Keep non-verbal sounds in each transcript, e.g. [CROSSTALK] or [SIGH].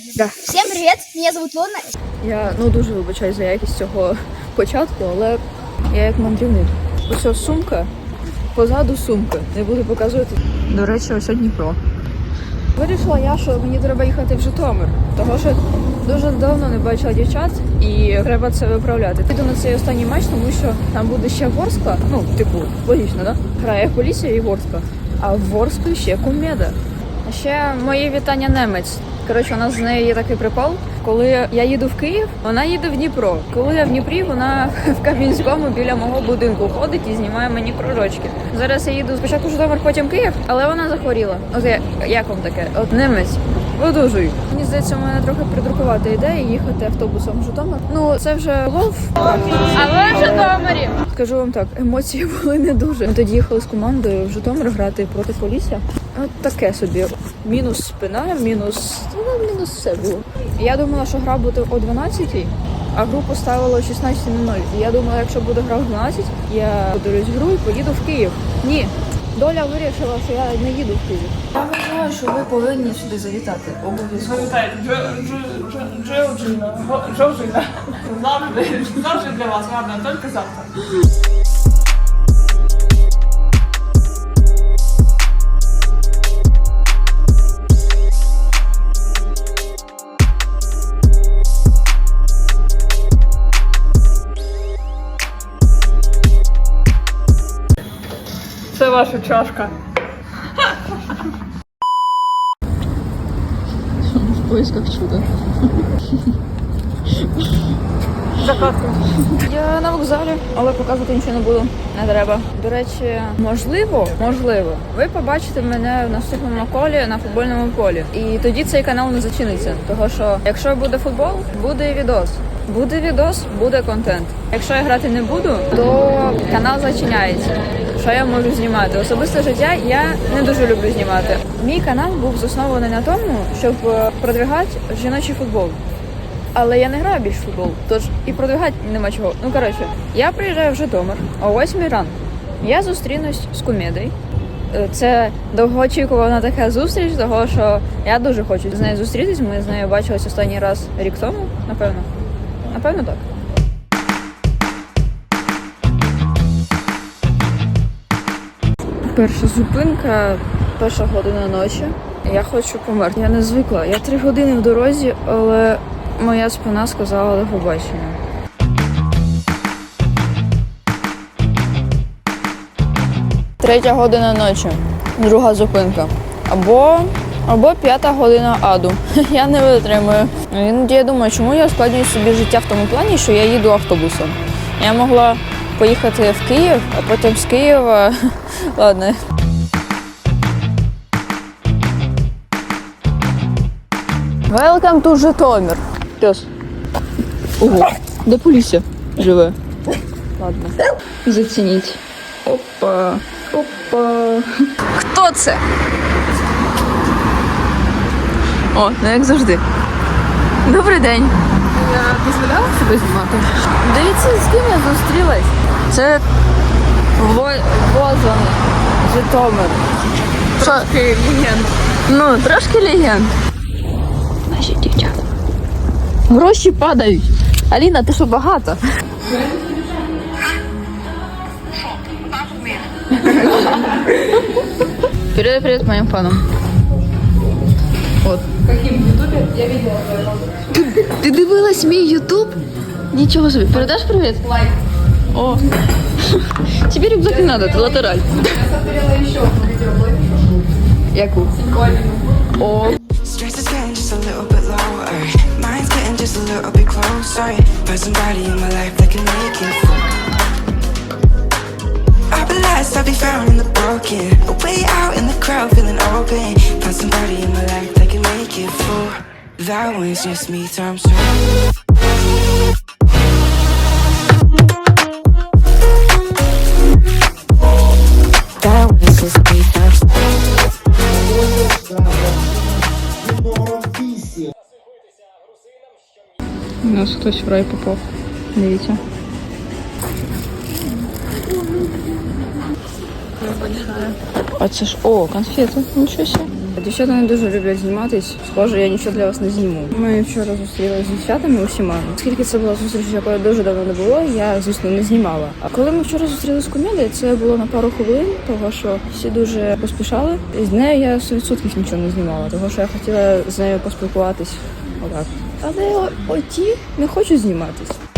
Всем привет, меня зовут Луна. Я ну дуже вибачаю за якість цього початку, але я як мандрівник. Ось сумка, позаду сумка. Не буду показувати. До речі, ось Дніпро. Вирішила я, що мені треба їхати в Житомир, тому що дуже давно не бачила дівчат і треба це виправляти. Піду на цей останній матч, тому що там буде ще Ворскла. Ну, типу, логічно, да? Грає поліція і Ворскла. А в Ворску ще кумеда. Ще мої вітання немець. Коротше, у нас з нею є такий прикол. Коли я їду в Київ, вона їде в Дніпро. Коли я в Дніпрі, вона [LAUGHS] в Кам'янському біля мого будинку ходить і знімає мені кружочки. Зараз я їду спочатку Житомир, потім Київ, але вона захворіла. От я, як вам таке? От немець. Видужуй. Мені здається, у мене трохи придрукувати ідея їхати автобусом в Житомир. Ну це вже лов. А вы в Житомирі? Скажу вам так, емоції були не дуже. Ми тоді їхали з командою в Житомир грати проти Полісся. От таке собі. Мінус спина, мінус ну, мінус все було. Я думала, що гра буде о 12-й, а гру поставила о 16.00. І я думала, якщо буде гра в 12, я подаруюсь гру і поїду в Київ. Ні. Доля вирішила, що я не їду в Київ. Вважаю, що ви повинні сюди завітати. Обов'язково. Пам'ятаєте, Джорджина, Джорджина. Завжди, завжди для вас, ладно, тільки завтра. Це ваша чашка. В поисках чуда. Закатка. Я на вокзалі, але показувати нічого не буду. Не треба. До речі, можливо, можливо, ви побачите мене в наступному колі на футбольному полі. І тоді цей канал не зачиниться. Того що якщо буде футбол, буде і відос. Буде відос, буде контент. Якщо я грати не буду, то канал зачиняється. Що я можу знімати? Особисте життя я не дуже люблю знімати. Мій канал був заснований на тому, щоб е, продвигати жіночий футбол. Але я не граю більш футбол, тож і продвигати нема чого. Ну коротше, я приїжджаю в Житомир о 8 ранку. Я зустрінусь з кумедою. Е, Це довгоочікувана така зустріч, того що я дуже хочу з нею зустрітись. Ми з нею бачились останній раз рік тому, напевно. Напевно, так. Перша зупинка, перша година ночі. Я хочу померти. Я не звикла. Я три години в дорозі, але моя спина сказала до побачення. Третя година ночі, друга зупинка. Або, або п'ята година аду. [LAUGHS] Я не витримую. Іноді я думаю, чому я ускладнюю собі життя в тому плані, що я їду автобусом. Я могла поїхати в Київ, а потім з Києва. [LAUGHS] Ладно. Welcome to Житомир. Пес. Ого, де Полісся живе. Ладно. Зацініть. Опа. Опа. Хто це? О, ну як завжди. Добрий день. Я дозволяла себе знімати? Дивіться, з ким я зустрілась. Це Во- Возон, Житомир. Трошки легенд. Ну, трошки легенд. Наші дівчата. Гроші падають. Аліна, ти що багата? Передай привет моим фанам. От. Каким ютубе? Я видела Ти, ти дивилась мій ютуб? Нічого собі. Передаш привіт? Лайк. О. [LAUGHS] Тебе рюкзак не надо, ти латераль. Яку? О. Stress is getting just a little bit lower. Mind's getting just a little bit closer. Find somebody in my life that can make it full. I'll be lost, I'll be found in the broken. A way out in the crowd, feeling open. Find somebody in my life that can make it full. That one's just me times two. У нас хтось в рай попав. Дивіться. А це ж. О, конфети. Нічого себе. Дівчата не дуже люблять зніматись. Схоже, я нічого для вас не зніму. Ми вчора зустрілися з дівчатами усіма. Оскільки це була зустріч, якої дуже давно не було, я звісно не знімала. А коли ми вчора зустрілися з комедією, це було на пару хвилин, того що всі дуже поспішали. І з нею я 100% нічого не знімала, того що я хотіла з нею поспілкуватись. Отак. Але оті не хочуть зніматись.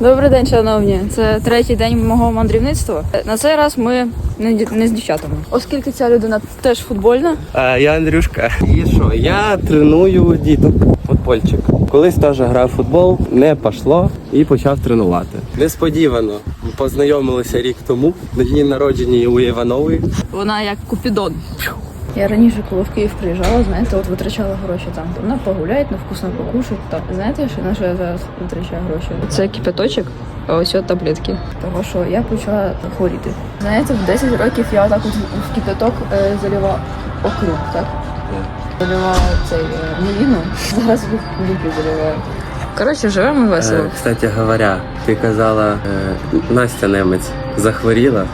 Добрий день, шановні. Це третій день мого мандрівництва. На цей раз ми не, не з дівчатами. Оскільки ця людина теж футбольна, А, я Андрюшка. І що? Я треную діток. Футбольчик. Колись теж грав в футбол, не пішло і почав тренувати. Несподівано познайомилися рік тому на дні народження у Іванової. вона як купідон. Я раніше, коли в Київ приїжджала, знаєте, от витрачала гроші там. Вона на вкусно покушать. Та знаєте, що на що я зараз витрачаю гроші? Це кипяточок, а ось от таблетки. Того, що я почала хворіти. Знаєте, в 10 років я отак от в кипяток е, залила округ, так? Заливала цей е, мівіну, [LAUGHS] зараз в ліки заливаю. Коротше, живемо весело. Е, Кстати говоря, ти казала, Настя Немець захворіла,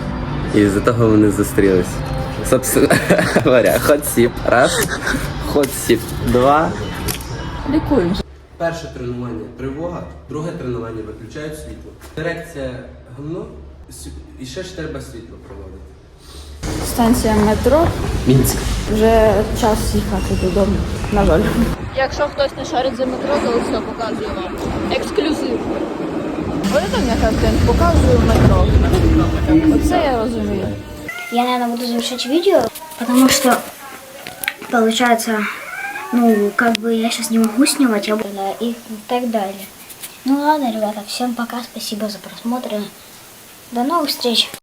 і з-за того вони зустрілись. Собственно [LAUGHS] говоря, хот-сіп. Раз, хот-сіп. Два. Лікуємося. Перше тренування тривога, друге тренування виключають світло. Дирекція гамно, і ще ж треба світло проводити. Станція метро. Мінськ. Вже час їхати додому, на жаль. Якщо хтось не шарить за метро, то все показує вам. Ексклюзив. Якраз день показую метро. Оце я розумію. Я, наверное, буду завершать видео, потому что получается, ну, как бы я сейчас не могу снимать, я буду и так далее. Ну ладно, ребята, всем пока, спасибо за просмотр. До новых встреч!